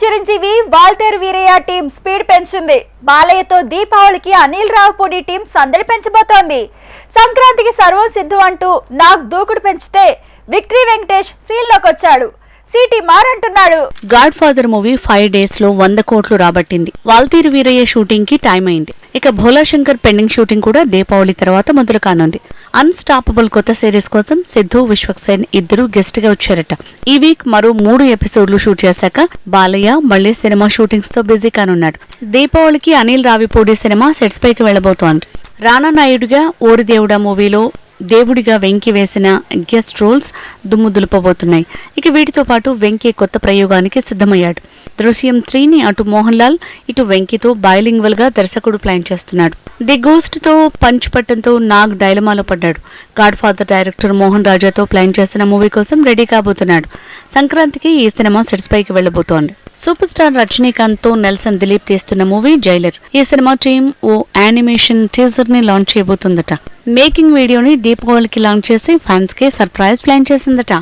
Chiranjeevi Waltair Veerayya team speed పెంచింది. బాలయ్యతో దీపావళికి అనిల్ రావుపూడి టీం సందడి పెంచబోతోంది. సంక్రాంతికి సర్వం సిద్ధం అంటూ నాగ్ దూకుడు పెంచితే విక్టరీ వెంకటేష్ సీన్లోకి వచ్చాడు. సిటీ మారంటున్నాడు. గాడ్ ఫాదర్ మూవీ ఫైవ్ డేస్లో వంద కోట్లు రాబట్టింది. వాల్తీరు వీరయ్య షూటింగ్కి టైం అయింది. ఇక భోలా శంకర్ పెండింగ్ షూటింగ్ కూడా దీపావళి తర్వాత మొదలు కానుంది. అన్స్టాపబుల్ కొత్త సిరీస్ కోసం సిద్ధు విశ్వక్సేన్ ఇద్దరు గెస్ట్గా వచ్చారట. ఈ వీక్ మరో మూడు ఎపిసోడ్లు షూట్ చేశాక బాలయ్య మళ్ళీ సినిమా షూటింగ్స్తో బిజీ కానున్నాడు. దీపావళికి అనిల్ రావిపూడి సినిమా సెట్స్ పైకి వెళ్ళబోతోంది రానా నాయుడుగా ఓరి దేవుడా మూవీలో దేవుడిగా వెంకి వేసిన గెస్ట్ రోల్స్ దుమ్ము దులుపబోతున్నాయి ఇక వీటితో పాటు వెంకీ కొత్త ప్రయోగానికి సిద్ధమయ్యాడు. దృశ్యం త్రీని అటు మోహన్ లాల్ ఇటు వెంకీతో బైలింగ్వల్గా దర్శకుడు ప్లాన్ చేస్తున్నాడు. ది గోస్ట్తో పంచ్ పట్టంతో నాగ్ డైలమాలో పడ్డాడు. గాడ్ ఫాదర్ డైరెక్టర్ మోహన్ రాజాతో ప్లాన్ చేసిన మూవీ కోసం రెడీ కాబోతున్నాడు. సంక్రాంతికి ఈ సినిమా సెట్స్ పైకి వెళ్ళబోతోంది సూపర్ స్టార్ రజనీకాంత్తో నెల్సన్ దిలీప్ తీస్తున్న మూవీ జైలర్. ఈ సినిమా టీం ఓ యానిమేషన్ టీజర్ని లాంచ్ చేయబోతుందట. మేకింగ్ వీడియోని దీపావళికి లాంచ్ చేసి ఫ్యాన్స్కి సర్ప్రైజ్ ప్లాన్ చేసిందట.